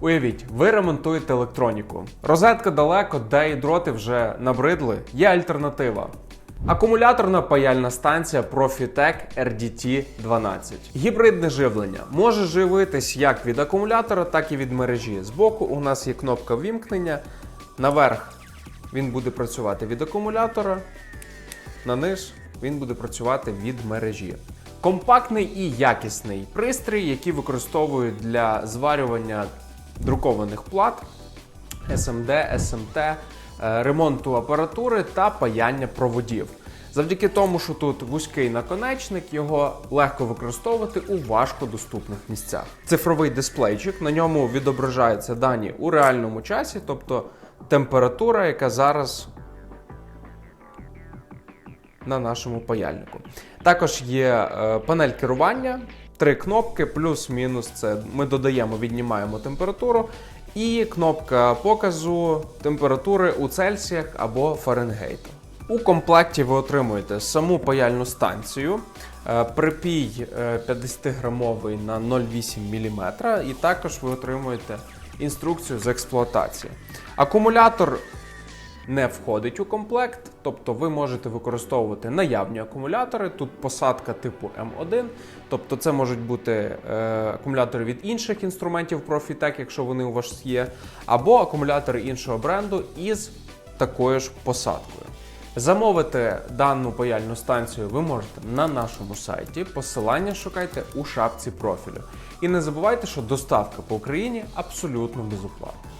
Уявіть, ви ремонтуєте електроніку. Розетка далеко, де і дроти вже набридли. Є альтернатива. Акумуляторна паяльна станція Profitec RDT 12. Гібридне живлення може живитись як від акумулятора, так і від мережі. Збоку у нас є кнопка вімкнення. Наверх він буде працювати від акумулятора, на низ він буде працювати від мережі. Компактний і якісний пристрій, який використовують для зварювання друкованих плат, SMD, SMT, е, ремонту апаратури та паяння проводів. Завдяки тому, що тут вузький наконечник, його легко використовувати у важкодоступних місцях. Цифровий дисплейчик, на ньому відображаються дані у реальному часі, тобто температура, яка зараз на нашому паяльнику. Також є е, панель керування, три кнопки, плюс-мінус. Це ми додаємо, віднімаємо температуру, і кнопка показу температури у Цельсіях або Фаренгейту. У комплекті ви отримуєте саму паяльну станцію, е, припій е, 50-грамовий на 0,8 мм, і також ви отримуєте інструкцію з експлуатації. Акумулятор не входить у комплект, тобто ви можете використовувати наявні акумулятори. Тут посадка типу М1, тобто це можуть бути е, акумулятори від інших інструментів Profitec, якщо вони у вас є, або акумулятори іншого бренду із такою ж посадкою. Замовити дану паяльну станцію ви можете на нашому сайті. Посилання шукайте у шапці профілю. І не забувайте, що доставка по Україні абсолютно безоплатна.